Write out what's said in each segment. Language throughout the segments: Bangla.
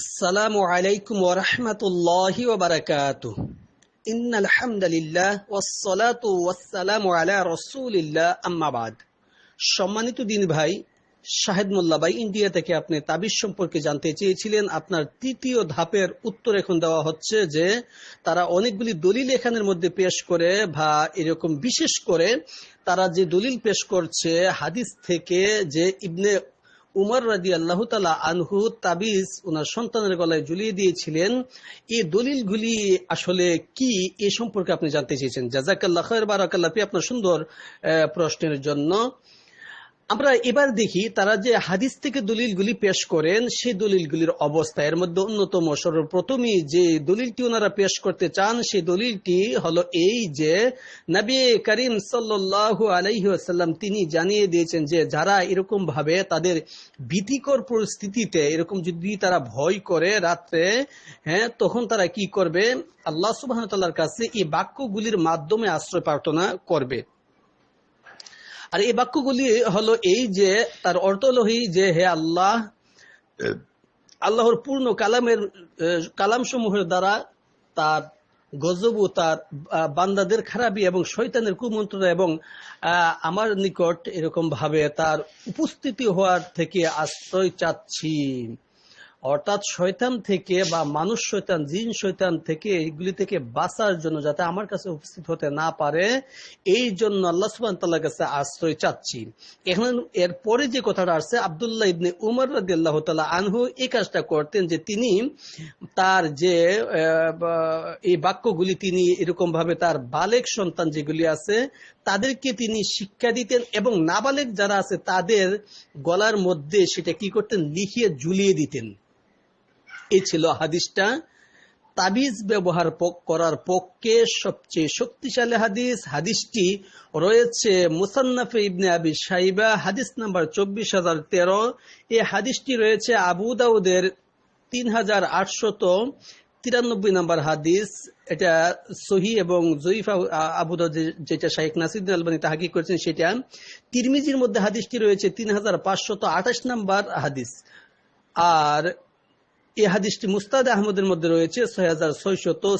আসসালামু আলাইকুম ওরহমতুল্লাহি ওবরাকাত ইন আলহামদুলিল্লাহ ওসলাতু ওয়াসসালামু আলা রসুলিল্লাহ আম্মাবাদ সম্মানিত দিন ভাই, শাহেদ মোল্লা ভাই, ইন্ডিয়া থেকে আপনি তাবিজ সম্পর্কে জানতে চেয়েছিলেন। আপনার তৃতীয় ধাপের উত্তর এখন দেওয়া হচ্ছে যে, তারা অনেকগুলি দলিল এখানের মধ্যে পেশ করে বা এরকম বিশেষ করে তারা যে দলিল পেশ করছে হাদিস থেকে যে ইবনে উমর রাজি আল্লাহ আনহু তাবিজ ওনার সন্তানের গলায় ঝুলিয়ে দিয়েছিলেন। এই দলিলগুলি আসলে কি? এ সম্পর্কে আপনি জানতে চেয়েছেন। জাজাকাল্লাহ বারাকাল্লাপি আপনার সুন্দর প্রশ্নের জন্য। আমরা এবার দেখি তারা যে হাদিস থেকে দলিলগুলি পেশ করেন, সেই দলিলগুলির অবস্থা। এর মধ্যে অন্যতম, সর্বপ্রথমই যে দলিলটি ওনারা পেশ করতে চান, সেই দলিলটি হলো এই যে নবী করিম সাল্লাল্লাহু আলাইহি ওয়াসাল্লাম তিনি জানিয়ে দিয়েছেন যে যারা এরকম ভাবে তাদের ভীতিকর পরিস্থিতিতে এরকম যদি তারা ভয় করে রাত্রে হ্যাঁ তখন তারা কি করবে? আল্লাহ ওয়া কাছে এই বাক্যগুলির মাধ্যমে আশ্রয় প্রার্থনা করবে। আর এই বাক্যগুলি হলো এই যে, তার অর্থ হলো যে, হে আল্লাহ, আল্লাহর পূর্ণ কালামের কালাম সমূহের দ্বারা তার গজবু তার বান্দাদের খারাপি এবং শয়তানের কুমন্ত্রণা এবং আমার নিকট এরকম ভাবে তার উপস্থিতি হওয়ার থেকে আশ্রয় চাচ্ছি। অর্থাৎ শয়তান থেকে বা মানুষ শয়তান, জিন শয়তান থেকে এইগুলি থেকে বাঁচার জন্য যাতে আমার কাছে উপস্থিত হতে না পারে, এই জন্য আল্লাহ সুবান তাল্লাহ কাছে আশ্রয় চাচ্ছি। এখন এর পরে যে কথাটা আসছে, আবদুল্লাহ ইবনে উমর রাদি আল্লাহ তালা আনহু এই কাজটা করতেন যে তিনি তার যে এই বাক্যগুলি তিনি এরকম ভাবে তার বালেক সন্তান যেগুলি আছে তাদেরকে তিনি শিক্ষা দিতেন এবং নাবালেক যারা আছে, তাদের গলার মধ্যে সেটা কি করতেন? লিখিয়ে ঝুলিয়ে দিতেন। এই ছিল হাদিসটা। তাবিজ ব্যবহার করার পক্ষে সবচেয়ে শক্তিশালী হাদিস। হাদিসটি রয়েছে মুসান্নাফে ইবনে আবি সাইবা হাদিস নাম্বার চব্বিশ হাজার তেরো। এই হাদিসটি রয়েছে আবু দাউদের তিন হাজার আটশত তিরানব্বই নাম্বার হাদিস, এটা সহি এবং জয়ীফা আবু দাউদ যে- যেটা শাহেক নাসিদ্দিন আলবানী তাহাকি করেছেন সেটা। তিরমিজির মধ্যে হাদিসটি রয়েছে তিন হাজার পাঁচশত আঠাশ নাম্বার হাদিস। আর এই হাদিসটি মুস্তাদ আহমদের মধ্যে রয়েছে, ছয় হাজার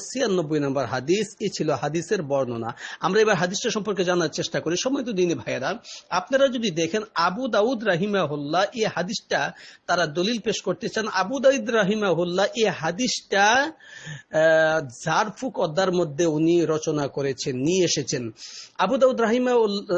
ছিয়ানব্বই নম্বর হাদিস। এ ছিল হাদিসের বর্ণনা। আমরা এবার হাদিসটা সম্পর্কে জানার চেষ্টা করি। সময় তো দিনে ভাইয়েরা। আপনারা যদি দেখেন, আবু দাউদ রাহিমাহুল্লাহ এই হাদিসটা তারা দলিল পেশ করতে চান। আবু দাউদ রাহিমাহুল্লাহ এই হাদিসটা ঝাড়ফুক অদ্দার মধ্যে উনি রচনা করেছেন, নিয়ে এসেছেন। আবু দাউদ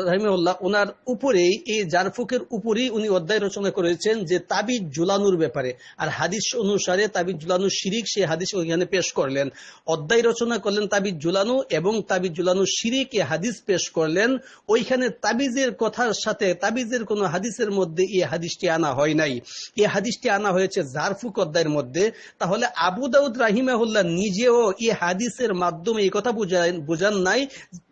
রাহিমাহুল্লাহ ওনার উপরেই, এই জারফুকের উপরেই উনি অধ্যায় রচনা করেছেন যে তাবিজ জুলানুর ব্যাপারে। আর হাদিস অনুসারে তাবিজ শিরিক সেই হাদিস ওইখানে পেশ করলেন। অধ্যায় রচনা করলেন তাবিজ এবং তাবিজ শিরিক এ হাদিস পেশ করলেন। ওইখানে তাবিজের কথার সাথে তাবিজের কোন হাদিসের মধ্যে এই হাদিসটি আনা হয় নাই। এই হাদিসটি আনা হয়েছে জারফুক অধ্যায়ের মধ্যে। তাহলে আবু দাউদ রাহিমাহুল্লাহ নিজেও এই হাদিসের মাধ্যমে এই কথা বুঝান নাই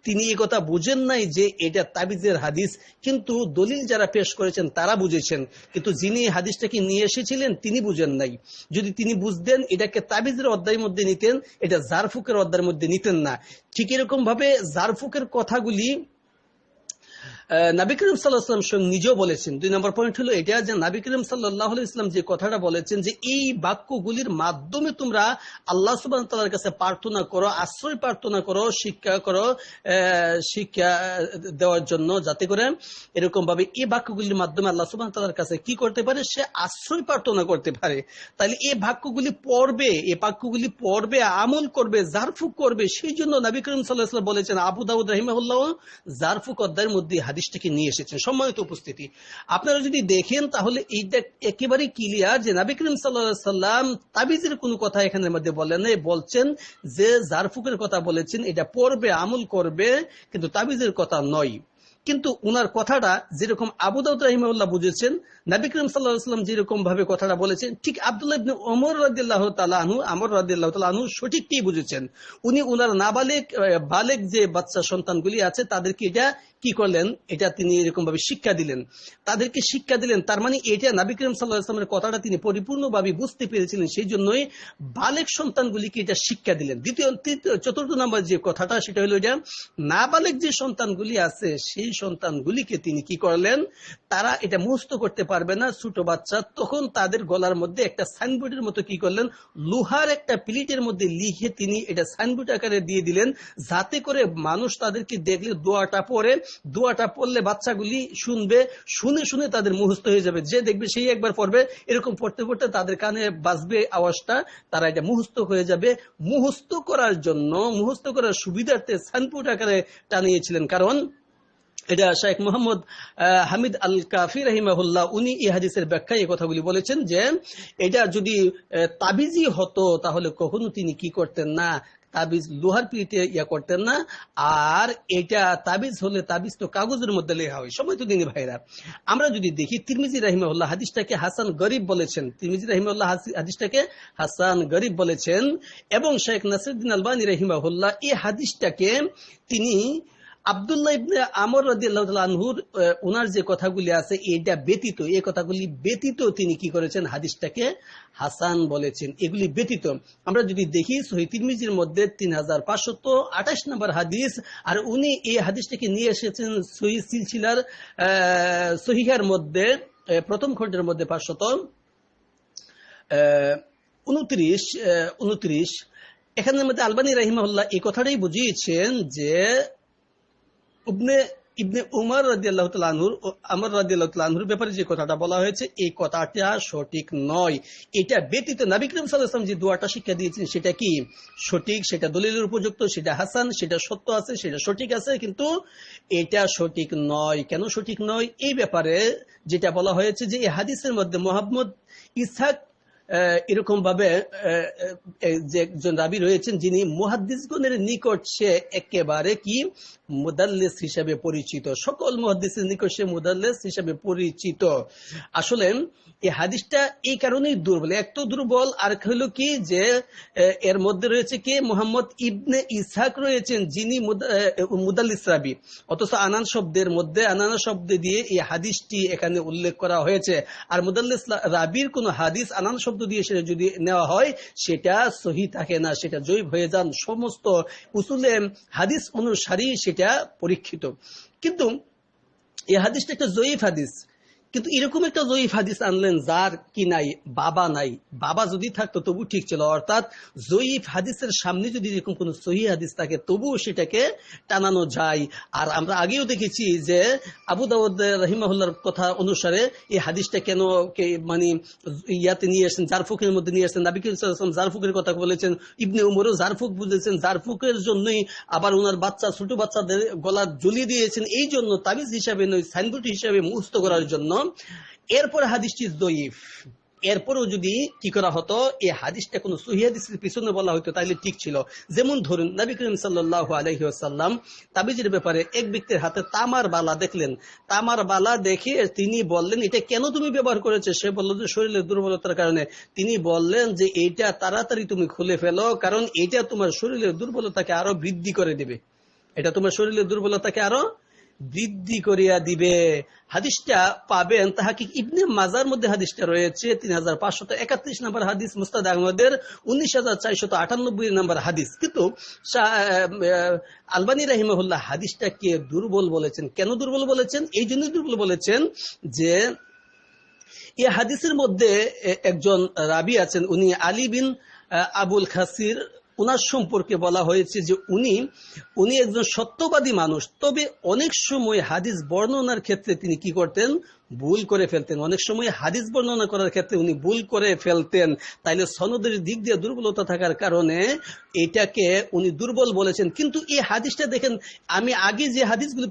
তিনি কথা বুঝেন নাই যে এটা তাবিজের হাদিস, কিন্তু দলিল যারা পেশ করেছেন তারা বুঝেছেন। কিন্তু যিনি হাদিসটাকে নিয়ে এসেছিলেন, তিনি বুঝেন নাই। যদি তিনি বুঝতেন, এটাকে তাবিজের অধ্যায়ের মধ্যে নিতেন, এটা জারফুকের অধ্যায়ের মধ্যে নিতেন না। ঠিক এরকম ভাবে জারফুকের কথাগুলি করিম সাল্লাহ ইসলাম স্বয়ং নিজেও বলেছেন, দুই নম্বর পয়েন্ট হলো এটা যে করিম সাল্লাহ ইসলাম যে কথাটা বলেছেন যে এই বাক্যগুলির মাধ্যমে তোমরা আল্লাহ কাছে প্রার্থনা করো, আশ্রয় প্রার্থনা করো, শিক্ষা করো শিক্ষা দেওয়ার জন্য, যাতে করে এরকম ভাবে এই বাক্যগুলির মাধ্যমে আল্লাহ সুবাহ তালার কাছে কি করতে পারে? সে আশ্রয় প্রার্থনা করতে পারে। তাহলে এই বাক্যগুলি পড়বে, এই বাক্যগুলি পড়বে, আমল করবে জারফুক করবে, সেই জন্য নবী করিম সাল্লাহ ইসলাম বলেছেন, আবু দাউদ রহিমাহুল্লাহ জারফুক অধ্যায়ের মধ্যে হাদিসটাকে নিয়ে এসেছেন সম্মানিত উপস্থিতি। আপনারা যদি দেখেন, তাহলে এইটা একেবারে ক্লিয়ার যে নাবি করিম সাল্লাহ সাল্লাম তাবিজের কোনো কথা এখানের মধ্যে বলেন বলছেন যে জারফুকের কথা বলেছেন, এটা পড়বে, আমল করবে, কিন্তু তাবিজের কথা নয়। কিন্তু উনার কথাটা যেরকম আবু দাউদ বুঝেছেন, নবী করিম সাল্লাহ যেরকম ভাবে কথাটা বলেছেন, ঠিক আব্দুল্লাহ ইবনে ওমর রাদিল্লাহ তালাহু আমর রাদিল্লাহ তালাহু সঠিকটাই বুঝেছেন? উনি উনার নাবালেক বালেক যে বাচ্চা সন্তানগুলি আছে তাদেরকে এটা কি করলেন? এটা তিনি এরকম ভাবে শিক্ষা দিলেন। তাদেরকে শিক্ষা দিলেন, তার মানে এটা নবী করিম সাল্লাহ ইসলামের কথাটা তিনি পরিপূর্ণভাবে বুঝতে পেরেছিলেন, সেই জন্যই বালেক সন্তানগুলিকে এটা শিক্ষা দিলেন। দ্বিতীয়, তৃতীয়, চতুর্থ নম্বর যে কথাটা, সেটা হলো এটা, নাবালেক যে সন্তানগুলি আছে, সেই সন্তানগুলিকে তিনি কি করলেন? তারা এটা মুহস্ত করতে পারবে না, ছোট বাচ্চা। তখন তাদের গলার মধ্যে একটা সাইনবোর্ডের মতো কি করলেন? লোহার একটা প্লেটের মধ্যে লিখে তিনি এটা সাইনবোর্ড আকারে দিয়ে দিলেন, যাতে করে মানুষ তাদেরকে দেখলে দোয়াটা পড়ে। দোয়াটা পড়লে বাচ্চাগুলি শুনবে, শুনে শুনে তাদের মুহস্ত হয়ে যাবে। যে দেখবে সেই একবার পড়বে, এরকম পড়তে পড়তে তাদের কানে বাজবে আওয়াজটা, তারা এটা মুহস্ত হয়ে যাবে। মুহস্ত করার জন্য মুহস্ত করার সুবিধার্থে সাইনবোর্ড আকারে টানিয়েছিলেন। কারণ এটা শেখ মোহাম্মদ হামিদ আল কাফি রহিমাহুল্লাহ, উনি এই হাদিসের ব্যাখ্যায় এই কথাগুলি বলেছেন যে, এটা যদি তাবিজি হতো, তাহলে কখনো তিনি কি করতেন না? তাবিজ লোহার পিঠে ইয়া করতেন না। আর এটা তাবিজ হলে তাবিজ তো কাগজের মধ্যে লেখা হয়। সময় তো দিনী ভাইরা। আমরা যদি দেখি, তিরমিজি রাহিমাউল্লাহ হাদিসটাকে হাসান গরিব বলেছেন। তিরমিজি রাহিমাউল্লাহ হাদিসটাকে হাসান গরিব বলেছেন। এবং শেখ নাসিরুদ্দিন আলবানী রাহিমাহুল্লাহ এই হাদিসটাকে তিনি আব্দুল্লাহ ইবনে আমর আনহুর ওনার যে কথাগুলি আছে এটা ব্যতীত, এই কথাগুলি ব্যতীত তিনি কি করেছেন? হাদিসটাকে হাসান বলেছেন। এগুলি ব্যতীত। আমরা যদি দেখি, সহি তিরমিজির মধ্যে তিন হাজার পাঁচশত আঠাশ নম্বর হাদিস, আর উনি এই হাদিসটাকে নিয়ে এসেছেন সহি সিলসিলার সহিহার মধ্যে প্রথম খণ্ডের মধ্যে পাঁচশত উনত্রিশ উনত্রিশ। এখানের মধ্যে আলবানী রাহিমাহুল্লাহ এই কথাটাই বুঝিয়েছেন যে ইবনে ইবনে উমর আনহুর ও আমর রাদিয়াল্লাহু তাআলা আনহুর ব্যাপারে যে কথাটা বলা হয়েছে, এই কথাটা সঠিক নয়। এটা ব্যতীত নবী করিম যে দোয়াটা শিক্ষা দিয়েছেন, সেটা কি? সঠিক, সেটা দলিলের উপযুক্ত, সেটা হাসান, সেটা সত্য আছে, সেটা সঠিক আছে, কিন্তু এটা সঠিক নয়। কেন সঠিক নয়? এই ব্যাপারে যেটা বলা হয়েছে যে, এই হাদিসের মধ্যে মোহাম্মদ ইসহাক এরকম ভাবে যে একজন রাবি রয়েছেন, যিনি মুহাদ্দিসগণের নিকট সে একেবারে কি? মুদাল্লিস হিসাবে পরিচিত। সকল মুহাদ্দিসের নিকট সে মুদাল্লিস হিসাবে পরিচিত। আসলে এই হাদিসটা এই কারণেই দুর্বল। এক তো দুর্বল, আর হলো কি যে এর মধ্যে রয়েছে কি? মোহাম্মদ ইবনে ইসহাক রয়েছেন, যিনি মুদাল্লিস রাবি। অথচ আনান শব্দের মধ্যে, আনানা শব্দ দিয়ে এই হাদিসটি এখানে উল্লেখ করা হয়েছে। আর মুদাল্লিস রাবির কোন হাদিস আনান শব্দ দিয়ে সেটা যদি নেওয়া হয়, সেটা সহি থাকে না, সেটা জৈব হয়ে যান। সমস্ত উসুলে হাদিস অনুসারী সেটা পরীক্ষিত। কিন্তু এই হাদিসটা একটা জয়ীফ হাদিস। কিন্তু এরকম একটা জয়ীফ হাদিস আনলেন যার কি নাই, বাবা নাই। বাবা যদি থাকতো, তবু ঠিক ছিল। অর্থাৎ জয়ীফ হাদিসের সামনে যদি এরকম কোন সহি হাদিস থাকে, তবুও সেটাকে টানানো যায়। আর আমরা আগেও দেখেছি যে আবু দাউদ রহিমাহুল্লার কথা অনুসারে এই হাদিসটা কেন মানে ইয়াতে নিয়ে আসছেন, জারফুকের মধ্যে নিয়ে আসছেন? নাবিক ইসলাম জারফুকের কথা বলেছেন। ইবনে উমরও জারফুক বুঝেছেন জারফুকের জন্যই আবার ওনার বাচ্চা, ছোট বাচ্চাদের গলা জ্বলিয়ে দিয়েছেন। এই জন্য তাবিজ হিসাবে নয়, সাইনবোর্ড হিসাবে মুস্ত করার জন্য এরপর হাদিসটি দইফ এরপরও যদি কি করা হতো এই হাদিসটা কোন সহি পিছনে বলা হতো তাহলে ঠিক ছিল। যেমন ধরুন, নবী করিম সাল্লাল্লাহু আলাইহি ওয়াসাল্লাম তাবিজের ব্যাপারে এক ব্যক্তির হাতে তামার বালা দেখলেন। তামার বালা দেখে তিনি বললেন, এটা কেন তুমি ব্যবহার করেছে? সে বলল যে, শরীরের দুর্বলতার কারণে। তিনি বললেন যে, এইটা তাড়াতাড়ি তুমি খুলে ফেলো, কারণ এটা তোমার শরীরের দুর্বলতাকে আরও বৃদ্ধি করে দিবে। এটা তোমার শরীরের দুর্বলতাকে আরও বৃদ্ধি করিয়া দিবে। হাদিসটা পাবেন তাহাকে ইবনে মাজার মধ্যে হাদিসটা রয়েছে, তিন হাজার পাঁচশত একত্রিশ নম্বর হাদিস, মুস্তাদ আহমদের উনিশ হাজার চারশত আটানব্বই নম্বর হাদিস। কিন্তু আলবানী রাহিমহুল্লাহ হাদিসটাকে দুর্বল বলেছেন। কেন দুর্বল বলেছেন? এই জন্য দুর্বল বলেছেন যে এই হাদিসের মধ্যে একজন রাবি আছেন, উনি আলী বিন আবুল খাসির উনার সম্পর্কে বলা হয়েছে যে উনি উনি একজন সত্যবাদী মানুষ। তবে অনেক সময় হাদিস বর্ণনার ক্ষেত্রে তিনি কি করতেন? ভুল করে ফেলতেন। অনেক সময় হাদিস বর্ণনা করার ক্ষেত্রে উনি ভুল করে ফেলতেন। তাইলে সনদের দিক দিয়ে দুর্বলতা থাকার কারণে এটাকে উনি দুর্বল বলেছেন। কিন্তু এই হাদিসটা দেখেন, আমি আগে যে হাদিসগুলি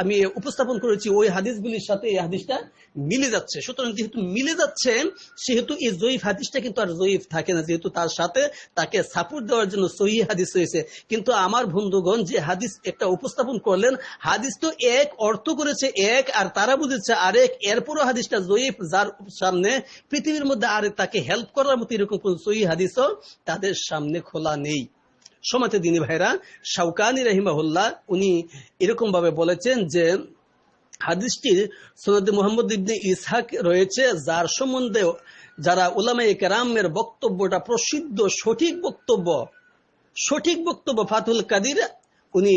আমি উপস্থাপন করেছি, ওই হাদিসগুলির সাথে এই হাদিসটা মিলে যাচ্ছে। সুতরাং যেহেতু মিলে যাচ্ছে, সেহেতু এই জয়ীফ হাদিসটা কিন্তু আর জয়ীফ থাকে না। যেহেতু তার সাথে তাকে সাপোর্ট দেওয়ার জন্য সহি হাদিস হয়েছে কিন্তু আমার বন্ধুগণ যে হাদিস একটা উপস্থাপন করলেন, হাদিস তো এক অর্থ করেছে এক, আর তারা বুঝেছে আরেক এরপরও হাদিসটা জয়ীফ যার সামনে পৃথিবীর মধ্যে আর তাকে হেল্প করার মতো এরকম কোন সহি হাদিসও তাদের সামনে খোলা নেই। সমাতে দিনী ভাইরা শাউকানি রহিমাহুল্লাহ, উনি এরকম ভাবে বলেছেন যে, হাদিসটির সনদ মোহাম্মদ ইবনে ইসহাক রয়েছে, যার সম্বন্ধে যারা উলামায়ে কেরামের বক্তব্যটা প্রসিদ্ধ সঠিক বক্তব্য সঠিক বক্তব্য ফাতুল কাদির, উনি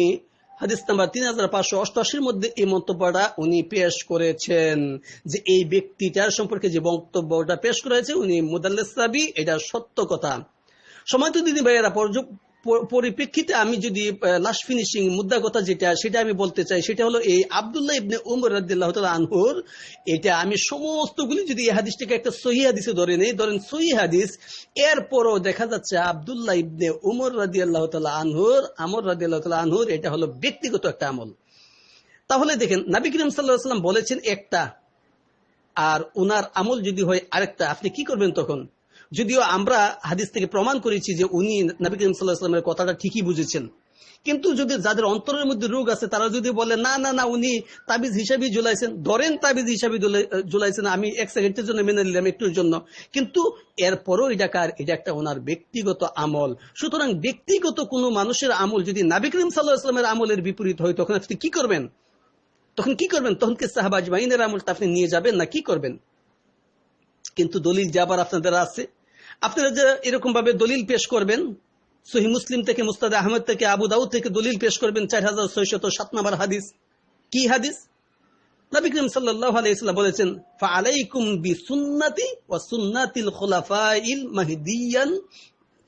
হাদিস নাম্বার তিন হাজার পাঁচশো অষ্টআশির মধ্যে এই মন্তব্যটা উনি পেশ করেছেন যে এই ব্যক্তিটার সম্পর্কে যে বক্তব্যটা পেশ করেছে, উনি মুদাল্লাবি এটা সত্য কথা। সময় তো দিদি ভাইয়েরা পরিপ্রেক্ষিতে আমি যদি লাস্ট ফিনিশিং মুদ্রা কথা যেটা, সেটা আমি বলতে চাই, সেটা হলো এই আব্দুল্লাহ ইবনে উমর রাদিয়াল্লাহু তাআলা আনহুর, এটা আমি সমস্তগুলি যদি এই হাদিসটাকে একটা সহি হাদিসে ধরে নেই, ধরেন সহি হাদিস, এরপরও দেখা যাচ্ছে আব্দুল্লাহ ইবনে উমর রাদিয়াল্লাহু তাআলা আনহুর, আমর রাদিয়াল্লাহু তাআলা আনহুর, এটা হলো ব্যক্তিগত একটা আমল। তাহলে দেখেন, নবী করিম আলাইহি সাল্লাম বলেছেন একটা, আর উনার আমল যদি হয় আরেকটা, আপনি কি করবেন তখন? যদিও আমরা হাদিস থেকে প্রমাণ করেছি যে উনি নবী করিম সাল্লাহ সাল্লামের কথাটা ঠিকই বুঝেছেন। কিন্তু যদি যাদের অন্তরের মধ্যে রোগ আছে, তারা যদি বলে, না না না, উনি তাবিজ হিসাবে ঝুলাইছেন, ধরেন তাবিজ হিসাবে ঝুলাইছেন, আমি এক সেকেন্ডের জন্য মেনে নিলাম একটুর জন্য। কিন্তু এরপরও এটা কার? এটা একটা ওনার ব্যক্তিগত আমল। সুতরাং ব্যক্তিগত কোনো মানুষের আমল যদি নাবি করিম সাল্লাহ আসলামের আমলের বিপরীত হয়, তখন আপনি কি করবেন? তখন কি করবেন? তখন কি সাহাবাজ মাইনের আমলটা আপনি নিয়ে যাবেন না কি করবেন? কিন্তু দলিল যে আবার আপনাদের আছে আপনারা যে এরকম ভাবে দলিল পেশ করবেন, সহি মুসলিম থেকে মুস্তাদ আহমদ থেকে আবু দাউদ থেকে দলিল পেশ করবেন, চার হাজার ছয়শত সাত নম্বর হাদিস। কি হাদিস? নবী সাল্লাহ বলেছেন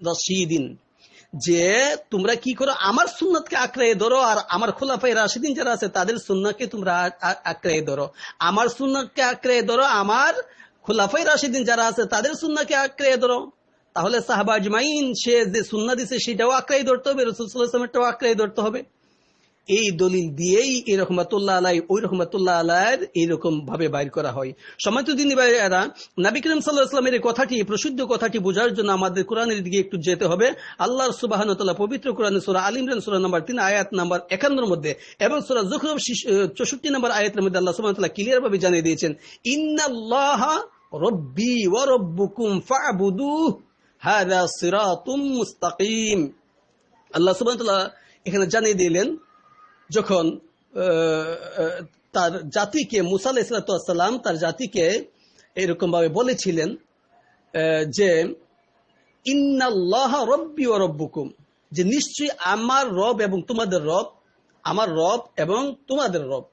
রশিদিন। যে তোমরা কি করো, আমার সুন্নাতকে আঁকড়ে ধরো, আর আমার খোলাফাই রাশিদিন যারা আছে, তাদের সুন্নাতকে তোমরা আঁকড়ে ধরো। আমার সুন্নাতকে আঁকড়ে ধরো, আমার খোলাফাই রাশিদিন যারা আছে, তাদের সুন্নাকে আঁকড়ে ধরো। তাহলে সাহাবা আজমাইন, সে যে সুন্না দিছে, সেটাও আঁকড়াই ধরতে হবে রসুলামটাও আঁকড়াই ধরতে হবে। এই দলিল দিয়েই এই রহমাতুল্লাহ আলাই ওই রহমাতুল্লাহ আলাইয়ের এইরকম ভাবে বাইর করা হয়। সময় তো দিন এরা নবী করিম সাল্লাহ ইসলামের এই কথাটি প্রসিদ্ধ কথাটি বোঝার জন্য আমাদের কোরআনের দিকে একটু যেতে হবে। আল্লাহর সুবাহান পবিত্র কোরআনে সুরা আলিমরান সুরা নাম্বার তিন, আয়াত নাম্বার একান্নর মধ্যে এবং সুরা জুখরব চৌষট্টি নম্বর আয়াতের মধ্যে আল্লাহ সুবাহ ক্লিয়ার ভাবে জানিয়ে দিয়েছেন, ইন্নাল্লাহ রব্বি ওয়া রব্বুকুম ফাবুদুহ হাদা সিরাতুম মুস্তাকিম। আল্লাহ সুবহানাহু এখানে জানিয়ে দিলেন, যখন তার জাতিকে মুসা আলাইসালাম তার জাতিকে এরকম ভাবে বলেছিলেন যে ইন্নাল্লাহ রব্বি ও রব্বুকুম, যে নিশ্চয়ই আমার রব এবং তোমাদের রব, আমার রব এবং তোমাদের রব।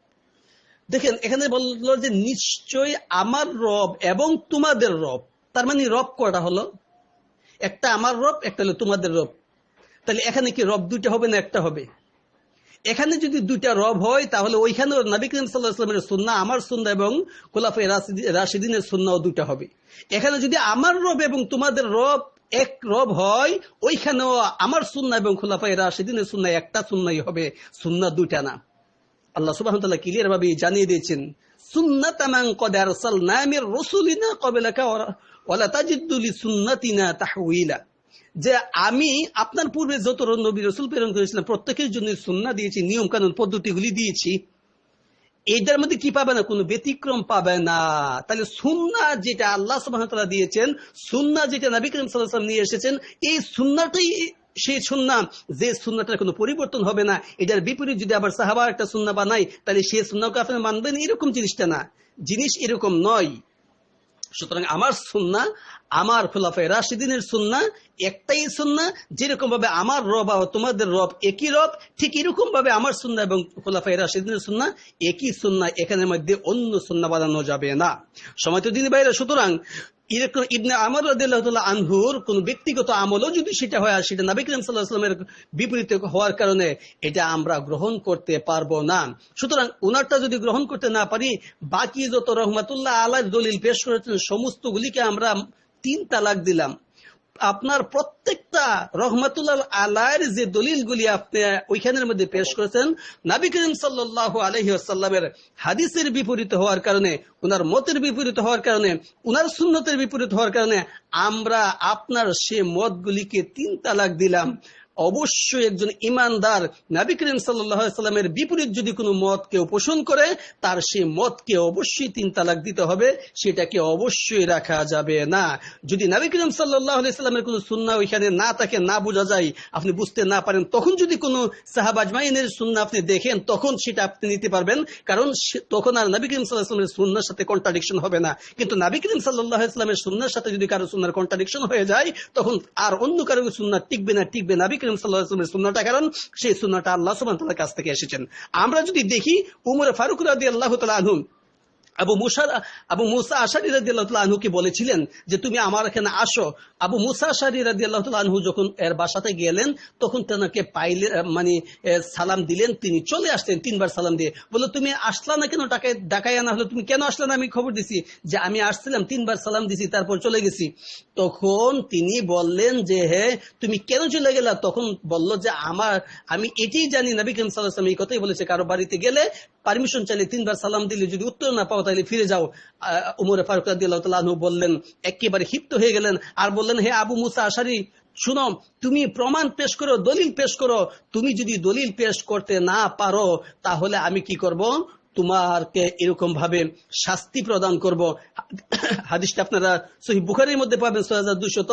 দেখেন, এখানে বলল যে নিশ্চয় আমার রব এবং তোমাদের রব। তার মানে রব কটা হলো? একটা আমার রব, একটা হলো তোমাদের রব। তাহলে এখানে কি রব দুইটা হবে না একটা হবে? এখানে যদি দুইটা রব হয়, তাহলে ওইখানে নবী করিম সাল্লাহামের সুন্না, আমার সুন্না এবং কোলাফে রাশিদিনের সুন্নাও দুইটা হবে। এখানে যদি আমার রব এবং তোমাদের রব এক রব হয়, ওইখানেও আমার সুন্না এবং খোলাফাই রাশিদিনের সুন্না একটা সুন্নাই হবে। সুন্না দুইটা না। আল্লাহ সুবাহ ক্লিয়ার ভাবে জানিয়ে দিয়েছেন, সুন্নাত কদার সালনামের রসুলিনা কবেলাকা ওলা যে আমি আপনার পূর্বে যত নবী রসুল প্রেরণ করেছিলাম, প্রত্যেকের দিয়েছি নিয়ম কানুন পদ্ধতিগুলি দিয়েছি। মধ্যে কি পাবে না? কোনো ব্যতিক্রম পাবে না। তাহলে সুন্না যেটা আল্লাহ সুবাহতাল্লাহ দিয়েছেন সুন্না যেটা নবী করিম সাল্লাম নিয়ে এসেছেন, এই সুন্নাটাই সেই সুন্না যে সুন্নাটার কোনো পরিবর্তন হবে না, এটার বিপরীত যদি আবার সাহাবা একটা সুন্না বানাই তাহলে সে সুন্নাকে আপনি মানবেন এরকম জিনিসটা না। জিনিস এরকম নয়। সুতরাং আমার সুন্না আমার খোলাফায় রাশিদিনের সুন্না একটাই সুন্না যেরকম ভাবে আমার রব আর তোমাদের রব একই রব, ঠিক এরকম ভাবে আমার সুন্না এবং খোলাফাই রাশিদিনের সুন্না একই সুন্না এখানের মধ্যে অন্য সুন্না বানানো যাবে না। সময় তো দিন বাইরে সুতরাং এরকম ইবনে আমর আনহুর কোন ব্যক্তিগত আমলও যদি সেটা হয় আর সেটা নবী করিম ওয়াসাল্লামের বিপরীতে হওয়ার কারণে এটা আমরা গ্রহণ করতে পারব না। সুতরাং ওনারটা যদি গ্রহণ করতে না পারি, বাকি যত রহমাতুল্লাহ আলাহ দলিল পেশ করেছেন, সমস্তগুলিকে আমরা তিন তালাক দিলাম। আপনার প্রত্যেকটা রহমাতুল্লাহ আলায়ের যে দলিলগুলি আপনি ওইখানের মধ্যে পেশ করেছেন, নাবি করিম সাল্লাহ আলহি হাদিসের বিপরীত হওয়ার কারণে, উনার মতের বিপরীত হওয়ার কারণে, উনার সুন্নতের বিপরীত হওয়ার কারণে আমরা আপনার সে মতগুলিকে তিন তালাক দিলাম। অবশ্যই একজন ইমানদার নাবি করিম সাল্লামের বিপরীত যদি কোনো মত কেউ পোষণ করে, তার সে মতকে অবশ্যই তিন তালাক দিতে হবে, সেটাকে অবশ্যই রাখা যাবে না। যদি নাবি করিম সাল্লামের কোনো সুন্না ওইখানে না থাকে, না বোঝা যায়, আপনি বুঝতে না পারেন, তখন যদি কোনো সাহাবাজমাইনের সুন্না আপনি দেখেন, তখন সেটা আপনি নিতে পারবেন, কারণ তখন আর নবী করিম সাল্লাহামের সুন্নার সাথে কন্ট্রাডিকশন হবে না। কিন্তু নাবি করিম সাল্লাহ সুন্নার সাথে যদি কারও সুন্নার কন্ট্রাডিকশন হয়ে যায়, তখন আর অন্য কারও সুন্না টিকবে না, টিকবে নাবি করিম সাল্লাহামের সুন্নাটা কারণ সেই সুন্নাটা আল্লাহ তাল্লাহ কাছ থেকে এসেছেন। আমরা যদি দেখি উমর ফারুক রাদি আল্লাহ তালা আবু মুসার আবু মুসা আশারি রাজি আনহুকে বলেছিলেন যে, তুমি আমার এখানে আসো। আবু মুসা আশারি রাজি আনহু যখন এর বাসাতে গেলেন, তখন তেনাকে পাইলে মানে সালাম দিলেন। তিনি চলে আসলেন, তিনবার সালাম দিয়ে। বলল, তুমি আসলা না কেন? ডাকায় ডাকায় আনা হলো তুমি কেন আসলে না? আমি খবর দিছি যে, আমি আসছিলাম, তিনবার সালাম দিছি, তারপর চলে গেছি। তখন তিনি বললেন যে, হে, তুমি কেন চলে গেলা? তখন বলল যে, আমার, আমি এটি জানি, নবী করিম সাল্লাহ এই কথাই বলেছে, কারও বাড়িতে গেলে পারমিশন চাইলে তিনবার সালাম দিলে যদি উত্তর না পাও, তাহলে ফিরে যাও। উমর ফারুক রাদিয়াল্লাহু বললেন, একেবারে ক্ষিপ্ত হয়ে গেলেন আর বললেন, হে আবু মুসা, আশারি, শুনো, তুমি প্রমাণ পেশ করো, দলিল পেশ করো। তুমি যদি দলিল পেশ করতে না পারো, তাহলে আমি কি করব? তোমারকে এরকম ভাবে শাস্তি প্রদান করব। হাদিসটা আপনারা সহি বুখারির মধ্যে পাবেন, ছয় হাজার দুশত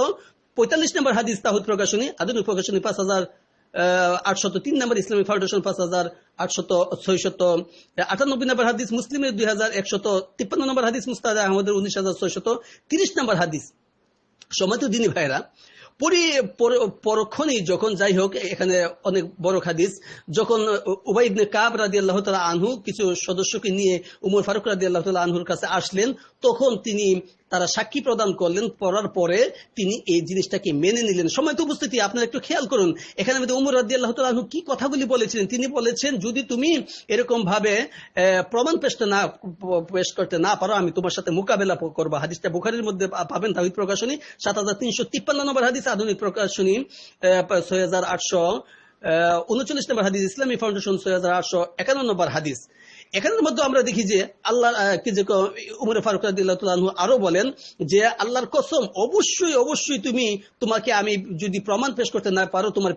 পঁয়তাল্লিশ নম্বর হাদিস, তাহুদ প্রকাশনী, আধুনিক প্রকাশনী, পাঁচ হাজার আটশত তিন নম্বর ইসলামিক ফাউন্ডেশন পাঁচ হাজার আটশত ছয়শত আটানব্বই নম্বর হাদিস মুসলিমের দুই হাজার একশত তিপ্পান্ন নম্বর হাদিস মুস্তাদ আহমদের উনিশ হাজার ছয়শত তিরিশ নম্বর হাদিস। সমাজ দিনী ভাইরা যখন যাই হোক, এখানে অনেক বড় হাদিস, যখন উবাইবনে কাব রাদি আল্লাহ আনহু কিছু সদস্যকে নিয়ে উমর ফারুক রাদি আল্লাহ আনহুর কাছে আসলেন, তখন তিনি তারা সাক্ষী প্রদান করলেন, পড়ার পরে তিনি এই জিনিসটাকে মেনে নিলেন। সময় তো উপস্থিতি, আপনারা একটু খেয়াল করুন। এখানে আমাদের উমর রাদি আল্লাহ কি কথাগুলি বলেছিলেন? তিনি বলেছেন, যদি তুমি এরকম ভাবে প্রমাণ পেশ না, পেশ করতে না পারো, আমি তোমার সাথে মোকাবেলা করব। হাদিসটা বুখারির মধ্যে পাবেন তাহিদ প্রকাশনী সাত হাজার তিনশো তিপ্পান্ন নম্বর হাদিস, আধুনিক প্রকাশনী ছয় হাজার আটশো উনচল্লিশ নম্বর হাদিস, ইসলামী ফাউন্ডেশন, ছয় হাজার আটশো একান্ন নম্বর হাদিস। এখানের মধ্যে আমরা দেখি যে আল্লাহ উমর ফারুক আরও বলেন যে আল্লাহর কসম, অবশ্যই অবশ্যই তুমি তোমাকে আমি যদি প্রমাণ পেশ করতে না পারো, তোমার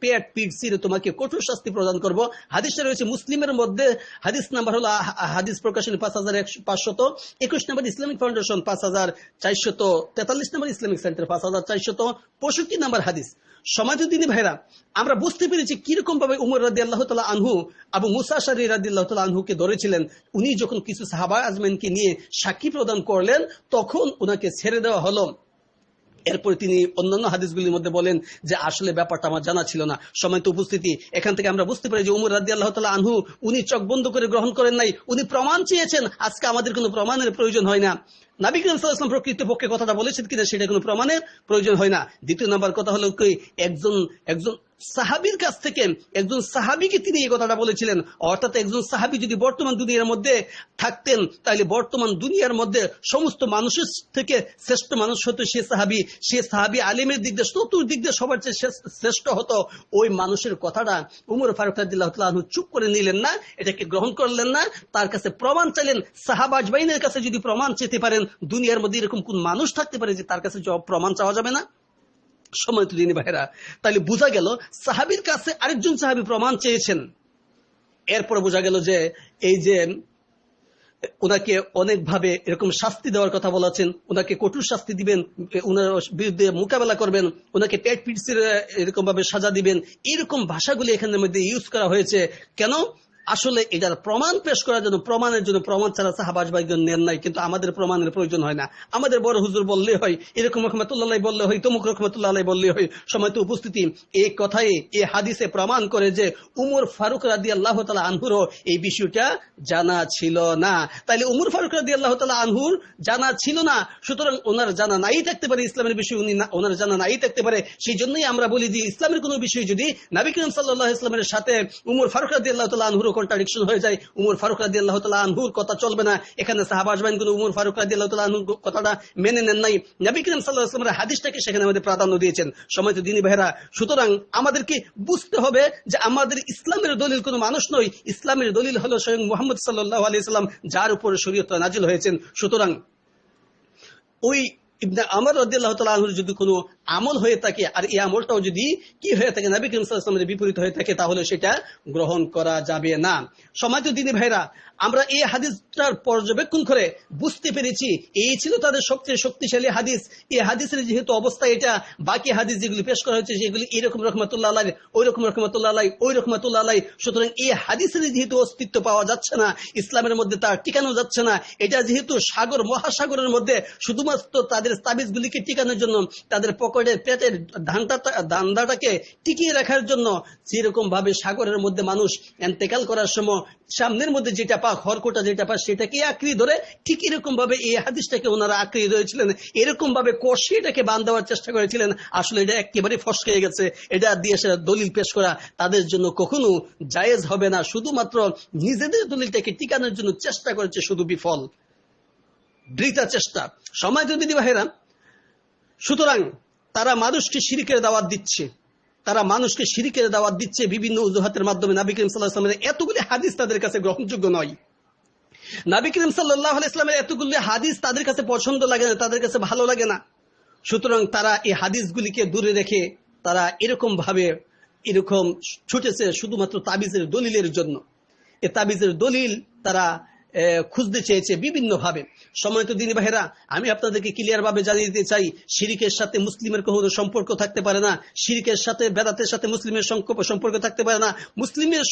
পেট, পিঠ, সিরে তোমাকে কঠোর শাস্তি প্রদান করব। হাদিসটা রয়েছে মুসলিমের মধ্যে, হাদিস নাম্বার হলো হাদিস প্রকাশনী পাঁচ হাজার পাঁচশত, একুশ নম্বর ইসলামিক ফাউন্ডেশন পাঁচ হাজার চারশত, তেতাল্লিশ নম্বর ইসলামিক সেন্টার পাঁচ হাজার চারশত, পঁয়ষট্টি নম্বর হাদিস। সমাজুদ্দিনী ভাইরা, আমরা বুঝতে পেরেছি কীরকম ভাবে উমর রাদি আল্লাহ তালা আনহু আবু মুসা শারি রাদি আল্লাহ তালা আনহুকে ধরেছিলেন, উনি যখন কিছু সাহাবা আজমেনকে নিয়ে সাক্ষী প্রদান করলেন, তখন ওনাকে ছেড়ে দেওয়া হলো। এরপরে তিনি অন্যান্য হাদিসগুলির মধ্যে বলেন যে, আসলে ব্যাপারটা আমার জানা ছিল না। সময় তো উপস্থিতি, এখান থেকে আমরা বুঝতে পারি যে উমর রাদি আল্লাহ তালা আনহু, উনি চোখ বন্ধ করে গ্রহণ করেন নাই। উনি প্রমাণ চেয়েছেন, আজকে আমাদের কোনো প্রমাণের প্রয়োজন হয় না। নাবি করিম সাল্লাহাম কথাটা বলেছেন কিনা সেটা কোনো প্রমাণের প্রয়োজন হয় না। দ্বিতীয় নম্বর কথা হলো কি, একজন একজন সাহাবির কাছ থেকে একজন সাহাবিকে তিনি এই কথাটা বলেছিলেন। অর্থাৎ একজন সাহাবি যদি বর্তমান দুনিয়ার মধ্যে থাকতেন, তাহলে বর্তমান দুনিয়ার মধ্যে সমস্ত মানুষের থেকে শ্রেষ্ঠ মানুষ হতো সে সাহাবি। সে সাহাবি আলিমের দিক দিয়ে চতুর দিক দিয়ে সবার চেয়ে শ্রেষ্ঠ- হতো। ওই মানুষের কথাটা উমর ফারুক রাদিল্লাহ চুপ করে নিলেন না, এটাকে গ্রহণ করলেন না। তার কাছে প্রমাণ চাইলেন সাহাবাজ বাইনের কাছে যদি প্রমাণ চেতে পারেন, দুনিয়ার মধ্যে এরকম কোন মানুষ থাকতে পারে যে তার কাছে প্রমাণ চাওয়া যাবে না? সময় তো দিনী ভাইরা। তাহলে বোঝা গেল সাহাবির কাছে আরেকজন সাহাবি প্রমাণ চেয়েছেন। এরপরে বোঝা গেল যে এই যে ওনাকে অনেকভাবে এরকম শাস্তি দেওয়ার কথা বলেছেন ওনাকে কঠোর শাস্তি দিবেন, ওনার বিরুদ্ধে মোকাবেলা করবেন, ওনাকে পেট পিটসের এরকম ভাবে সাজা দিবেন, এরকম ভাষাগুলি এখানের মধ্যে ইউজ করা হয়েছে। কেন? আসলে এটার প্রমাণ পেশ করার জন্য, প্রমাণের জন্য প্রমাণ ছাড়া সাহাবাজ বাইজন নেন নাই, কিন্তু আমাদের প্রমাণের প্রয়োজন হয় না। আমাদের বড় হুজুর বললে হয়, এরকম রহমতুল্লাহ বললে হয়, তমুক রহমতুল্লাহ বললে হয়, সময় তো উপস্থিতি। এই কথাই এই হাদিসে প্রমাণ করে যে উমর ফারুক রাদি আল্লাহ তালা আনহুরও এই বিষয়টা জানা ছিল না। তাইলে উমর ফারুক রাদি আল্লাহ তালা আনহুর জানা ছিল না। সুতরাং ওনার জানা নাই থাকতে পারে, ইসলামের বিষয় উনি ওনার জানা নাই থাকতে পারে। সেই জন্যই আমরা বলি যে ইসলামের কোনো বিষয় যদি নবী করিম সাল্লাহ ইসলামের সাথে উমর ফারুক রাদি আল্লাহ তালা আনহুরও কন্ট্রাডিকশন হয়ে যায়। উমর ফারুক রাদি আল্লাহ তালা আনহুর কথা চলবে না। এখানে সাহাবাজ বাইন কোনো উমর ফারুক রাদি আল্লাহ তালা আনহুর কথাটা মেনে নেন নাই। নবী করিম সাল্লাহ হাদিসটাকে সেখানে আমাদের প্রাধান্য দিয়েছেন। সময় তো দিনী ভাইরা সুতরাং আমাদেরকে বুঝতে হবে যে আমাদের ইসলামের দলিল কোনো মানুষ নয়। ইসলামের দলিল হলো স্বয়ং মোহাম্মদ সাল্লাহ আলি সাল্লাম যার উপরে শরীয়ত নাজিল হয়েছেন। সুতরাং ওই ইবনে আমর রাদিয়াল্লাহু তাআলা আনহুর যদি কোনো আমল হয়ে থাকে, আর এই আমলটাও যদি কি হয়ে থাকে, নবী করিম বিপরীত হয়ে থাকে, তাহলে সেটা গ্রহণ করা যাবে না। সমাজ দিনী ভাইরা, আমরা এই হাদিসটার পর্যবেক্ষণ করে বুঝতে পেরেছি, এই ছিল তাদের সবচেয়ে শক্তিশালী হাদিস। এই হাদিসের যেহেতু অবস্থা এটা, বাকি হাদিস যেগুলি পেশ করা হয়েছে সেগুলি এরকম রহমতুল্লাহ আলাই ওই রকম রহমতুল্লাহ আলাই ওই রহমতুল্লাহ আলাই সুতরাং এই হাদিসের যেহেতু অস্তিত্ব পাওয়া যাচ্ছে না, ইসলামের মধ্যে তার টিকানো যাচ্ছে না, এটা যেহেতু সাগর, মহাসাগরের মধ্যে শুধুমাত্র তাদের তাবিজগুলিকে টিকানোর জন্য তাদের পকেটের পেটের ধানটা ধান্দাটাকে টিকিয়ে রাখার জন্য যেরকম ভাবে সাগরের মধ্যে মানুষ এন্তেকাল করার সময় সামনের মধ্যে যেটা পা, খড়কোটা যেটা পা, সেটাকে আঁকড়ি ধরে ঠিক এরকম ভাবে এই হাদিসটাকে ওনারা আঁকড়ি ধরেছিলেন। এরকম ভাবে কষিয়ে এটাকে বান দেওয়ার চেষ্টা করেছিলেন। আসলে এটা একেবারে ফসকে গেছে। এটা দিয়ে সেটা দলিল পেশ করা তাদের জন্য কখনো জায়েজ হবে না। শুধুমাত্র নিজেদের দলিলটাকে টিকানোর জন্য চেষ্টা করেছে শুধু বিফল। বৃথা চেষ্টা। সময় যদি দিবাহেরা সুতরাং তারা মানুষকে শিরিকের দাওয়াত দিচ্ছে। তারা মানুষকে শিরিকের দাওয়াত দিচ্ছে বিভিন্ন অজুহাতের মাধ্যমে। নাবি করিম এতগুলি হাদিস তাদের কাছে গ্রহণযোগ্য নয়। নাবি করিম সাল্লাহ ইসলামের এতগুলি হাদিস তাদের কাছে পছন্দ লাগে না, তাদের কাছে ভালো লাগে না। সুতরাং তারা এই হাদিসগুলিকে দূরে রেখে তারা এরকম ভাবে এরকম ছুটেছে শুধুমাত্র তাবিজের দলিলের জন্য। এ তাবিজের দলিল তারা খুঁজতে চেয়েছে বিভিন্ন ভাবে সময় তো দিনী ভাইরা আমি আপনাদেরকে ক্লিয়ার ভাবে জানিয়ে দিতে চাই, শিরিকের সাথে মুসলিমের কোনো সম্পর্ক থাকতে পারে না, শিরিকের সাথে, বেদাতের সাথে মুসলিমের সম্পর্ক থাকতে পারে না। মুসলিমের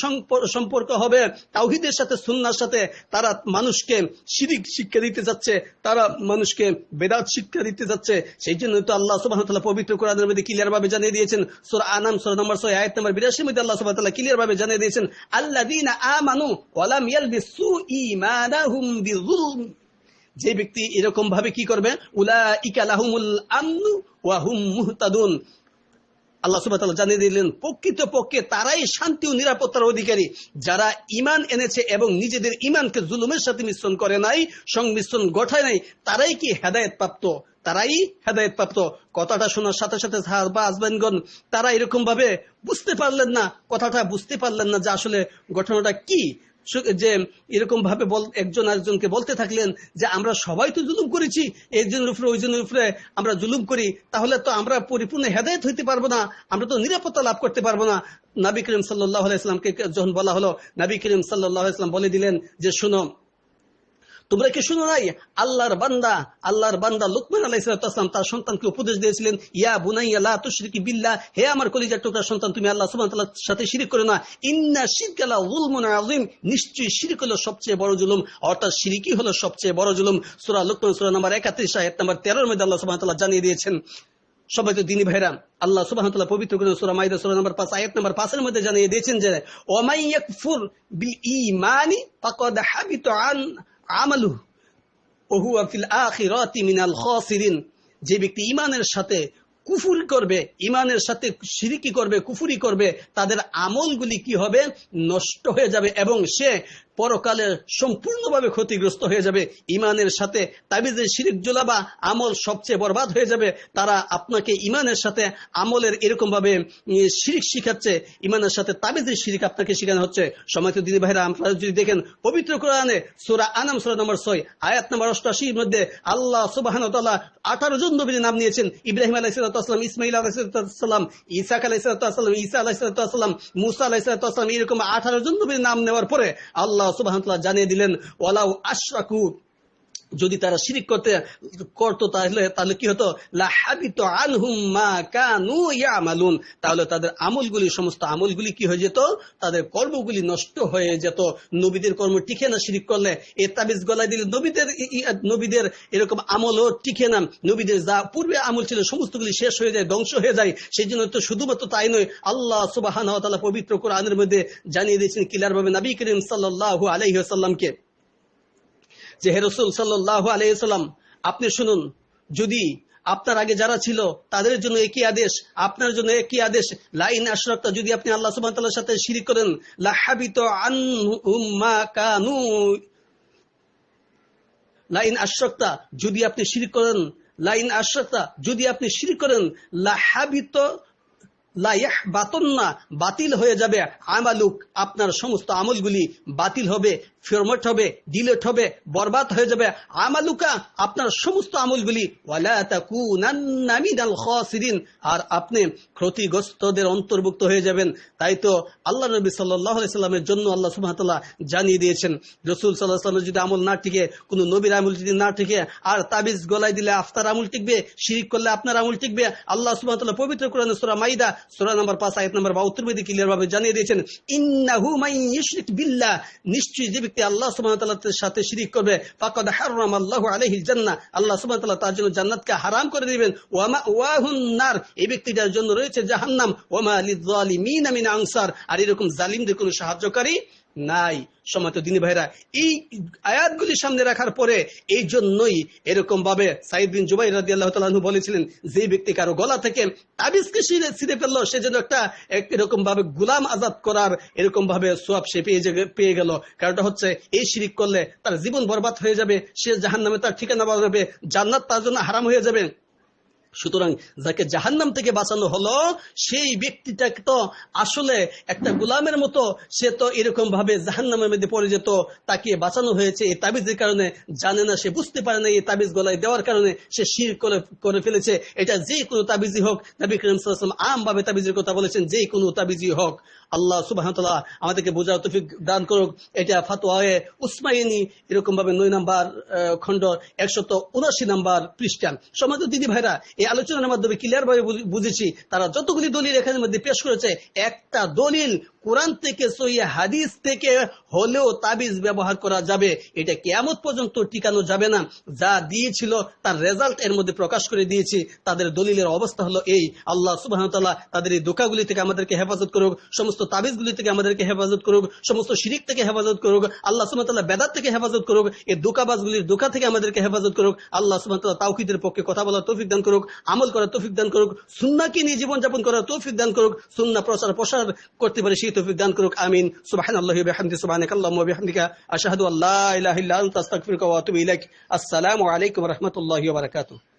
সম্পর্ক হবে তাওহিদের সাথে, সুন্নার সাথে, তারা মানুষকে শিরিক শিক্ষা দিতে যাচ্ছে, তারা মানুষকে বেদাত শিক্ষা দিতে যাচ্ছে। সেই জন্য তো আল্লাহ সুবাহ পবিত্র কোরআনের মধ্যে ক্লিয়ার ভাবে জানিয়ে দিয়েছেন, সুরা আনাম সুরা নম্বর ছয়, আয়াত নম্বর বিরাশি মধ্যে আল্লাহ সুবাহ ক্লিয়ার ভাবে জানিয়ে দিয়েছেন আল্লাহ আমানু ওয়ালাম ইয়ালবিসু বিযুলম যে ব্যক্তি এরকম ভাবে কি করবে? আল্লাহ সুবাহ জানিয়ে দিলেন প্রকৃত পক্ষে তারাই শান্তি ও নিরাপত্তার অধিকারী। যারা ইমান এনেছে এবং নিজেদের ইমানকে জুলুমের সাথে মিশ্রণ করে নাই, সংমিশ্রণ গঠায় নাই, তারাই কি হেদায়ত প্রাপ্ত তারাই হেদায়ত প্রাপ্ত কথাটা শোনার সাথে সাথে আসবেনগণ, তারা এরকম ভাবে বুঝতে পারলেন না। কথাটা বুঝতে পারলেন না যে আসলে ঘটনাটা কি। যে এরকম ভাবে একজন আরেকজনকে বলতে থাকলেন যে, আমরা সবাই তো জুলুম করেছি, একজনের উপরে ওই ওইজনের উপরে আমরা জুলুম করি, তাহলে তো আমরা পরিপূর্ণ হেদায়ত হইতে পারব না, আমরা তো নিরাপত্তা লাভ করতে পারব না। নবী করিম সাল্লাহ আলাইসলামকে যখন বলা হলো, নবী করিম সাল্লাহ বলে দিলেন যে, শুনো তোমরা কি শুনো নাই? আল্লাহর বান্দা আল্লাহর বান্দা লুকমান আলাইসালাম তার সন্তানকে উপদেশ দিয়েছিলেন, ইয়া বুনাইয়া লা তুশরিকি বিল্লাহ, হে আমার কলিজার টুকরা সন্তান, তুমি আল্লাহ সুবহানাহু ওয়া তাআলার সাথে শিরিক করো না। ইন্না শিরকালা যুলমুন আযীম। নিশ্চয়ই শিরক হলো সবচেয়ে বড় জুলুম, অর্থাৎ শিরিকই হলো সবচেয়ে বড় জুলুম। সূরা লুকমান, সূরা নাম্বার 31 আয়াত নাম্বার 13 এর মধ্যে আল্লাহ সুবহানাহু ওয়া তাআলা জানিয়ে দিয়েছেন, সবাই তো দিনী ভাইরা, আল্লাহ তাআলা পবিত্র করে সূরা মাইদা, সূরা নাম্বার 5 আয়াত নাম্বার 5 এর মধ্যে জানিয়ে দিয়েছেন যে ওয়ামাই ইয়াকফুর বিল ঈমানি ফাকাদ হাবিতা আন আমালুহু ওহু আফিল আখিরাতি মিনাল খাসিরিন। যে ব্যক্তি ইমানের সাথে কুফুরি করবে ইমানের সাথে সিরিকি করবে, কুফুরি করবে, তাদের আমলগুলি কি হবে? নষ্ট হয়ে যাবে এবং সে পরকালে সম্পূর্ণভাবে ক্ষতিগ্রস্ত হয়ে যাবে। ইমানের সাথে তাবিজের শিরিক জোলাবা আমল সবচেয়ে বরবাদ হয়ে যাবে। তারা আপনাকে ইমানের সাথে আমলের এরকম ভাবে শিরিক শিখাচ্ছে। ইমানের সাথে তাবিজের শিরিক আপনাকে শেখানো হচ্ছে। সময় দিদি ভাইরা আপনারা যদি দেখেন পবিত্র কোরআনে সুরা আনাম সুরা নম্বর ছয়, আয়াত নম্বর অষ্টাশির মধ্যে আল্লাহ সুবাহান আঠারো জন নবীর নাম নিয়েছেন। ইব্রাহিম আলাইসালাম ইসমাইল আলাইসালাম ইসাক আলাইসালাম ইসা আলাইসালাম মুসা আলাইসালাম এরকম আঠারো জন নবীর নাম নেওয়ার পরে আল্লাহ সুবাহান জানিয়ে দিলেন ওয়ালাউ আশরাকু যদি তারা শিরিক করতে করতো তাহলে তাহলে কি হতো? লাহাবিত আনহুম মা কানু ইয়ামালুন। তাহলে তাদের আমলগুলি, সমস্ত আমলগুলি কি হয়ে যেত? তাদের কর্মগুলি নষ্ট হয়ে যেত। নবীদের কর্ম টিকে না শিরিক করলে। এ তাবিজ গলায় দিলে নবীদের নবীদের এরকম আমলও টিকে না। নবীদের যা পূর্বে আমল ছিল, সমস্তগুলি শেষ হয়ে যায়, ধ্বংস হয়ে যায়। সেই জন্য তো শুধুমাত্র তাই নয়, আল্লাহ সুবাহান পবিত্র কোরআনের মধ্যে জানিয়ে দিয়েছেন, কিলার ভাবে নবী করিম সাল্লাহ আলহিহাসাল্লামকে যে হে রসুল সাল্লাহ আলাইসাল্লাম আপনি শুনুন, যদি আপনার আগে যারা ছিল, তাদের জন্য একই আদেশ, আপনার জন্য একই আদেশ, লাইন আশরাক্তা যদি আপনি আল্লাহ ওয়া সাথে শিরিক করেন লাহাবিত লাইন আশরাক্তা যদি আপনি শিরিক করেন, লাইন আশরাক্তা যদি আপনি শিরিক করেন লাহাবিত লাইহ বাতন্না বাতিল হয়ে যাবে। আমালুক, আপনার সমস্ত আমলগুলি বাতিল হবে, ফরমেট হবে, ডিলেট হবে, বরবাদ হয়ে যাবে। আমালুকা, আপনার সমস্ত আমলগুলি আর আপনি ক্ষতিগ্রস্তদের অন্তর্ভুক্ত হয়ে যাবেন। তাই তো আল্লাহ নবী সাল্লামের জন্য আল্লাহ সুবহানাহু জানিয়ে দিয়েছেন, রসুল সাল্লাল্লাহু আলাইহি সাল্লামের যদি আমল না টিকে, কোনো নবীর আমল যদি না টিকে, আর তাবিজ গলায় দিলে আফতার আমল টিকবে, শিরিক করলে আপনার আমল টিকবে, আল্লাহ সুবহানাহু পবিত্র কোরআনে সূরা মাইদা নাম্বার 5 আয়াত নম্বর 72 মধ্যে ক্লিয়ার ভাবে জানিয়ে দিয়েছেন, ইন্নাহু মাই ইশরিক বিল্লাহ নিশ্চয়ই যে ব্যক্তি আল্লাহ সুবহানাহু তাআলার সাথে শিরিক করবে, ফাকাদ হারামাল্লাহু আলাইহিল জান্নাহ আল্লাহ সুবহানাহু তাআলা তার জন্য জান্নাতকে হারাম করে দিবেন, ওয়া মাওয়াহুন নার এই ব্যক্তিটার জন্য রয়েছে জাহান্নাম, ওয়া মা মিন আনসার আর এরকম জালিমদের কোনো সাহায্যকারী নাই। সমাত দিনী ভাইরা, এই আয়াতগুলি সামনে রাখার পরে এই জন্যই এরকম ভাবে সাইদ বিন জুবাই রাজি আল্লাহ বলেছিলেন, যে ব্যক্তি কারও গলা থেকে তাবিজকে ছিঁড়ে ছিঁড়ে ফেলল, সে যেন একটা এরকম ভাবে গুলাম আজাদ করার এরকম ভাবে সোয়াব সে পেয়ে পেয়ে গেল। কারণটা হচ্ছে, এই শিরিক করলে তার জীবন বরবাদ হয়ে যাবে, সে জাহান নামে তার ঠিকানা পাওয়া যাবে, জান্নাত তার জন্য হারাম হয়ে যাবে। সুতরাং যাকে জাহান্নাম থেকে বাঁচানো হলো, সেই ব্যক্তিটা তো আসলে একটা গোলামের মতো, সে তো এরকম ভাবে জাহান্নামের মধ্যে পড়ে যেত, তাকে বাঁচানো হয়েছে এই তাবিজের কারণে, জানে না, সে বুঝতে পারে না এই তাবিজ গলায় দেওয়ার কারণে সে শির করে ফেলেছে। এটা যে কোনো তাবিজই হোক, নবী করিম সাল্লাম আলাইহি ওয়াসাল্লাম আম ভাবে তাবিজের কথা বলেছেন, যে কোনো তাবিজই হোক। আল্লাহ সুবাহতাল্লাহ আমাদেরকে বোঝার তফিক দান করুক। এটা ফাতোয়ায়ে উসমাইনি এরকম ভাবে নয় নাম্বার খন্ড একশত উনাশি নাম্বার খ্রিস্টান সমাজ দিদি ভাইরা, এই আলোচনার মাধ্যমে ক্লিয়ার ভাবে বুঝেছি, তারা যতগুলি দলিল এখানের মধ্যে পেশ করেছে, একটা দলিল কোরআন থেকে সই হাদিস থেকে হলেও তাবিজ ব্যবহার করা যাবে। এটা কেয়ামত পর্যন্ত টিকানো যাবে না। যা দিয়েছিল, তার রেজাল্ট এর মধ্যে প্রকাশ করে দিয়েছি। তাদের দলিলের অবস্থা হলো এই। আল্লাহ সুবাহ তাদের এই দোকাগুলি থেকে আমাদেরকে হেফাজত করুক, সমস্ত তাবিজগুলি থেকে আমাদেরকে হেফাজত করুক, সমস্ত শিরিক থেকে হেফাজত করুক, আল্লাহ সুবাহ বেদার থেকে হেফাজত করুক, এই দোকাবাজগুলির দোকা থেকে আমাদেরকে হেফাজত করুক, আল্লাহ সুবাহ তাওকিদের পক্ষে কথা বলার তৌফিক দান করুক, আমল করার তৌফিক দান করুক, সুন্নাকে নিয়ে জীবনযাপন করার তৌফিক দান করুক, সুন্না প্রচার প্রসার করতে পারে সেই তৌফিক দান করুক, আমিন। সুবহানাল্লাহি ওয়া বিহামদিহি, সুবহানাকাল্লাহুম্মা ওয়া বিহামদিকা, আশহাদু আল্লা ইলাহা ইল্লা আনতা, আস্তাগফিরুকা ওয়া আতুবু ইলাইক। আসসালামু আলাইকুম রাহমাতুল্লাহি ওয়া বারাকাতুহু।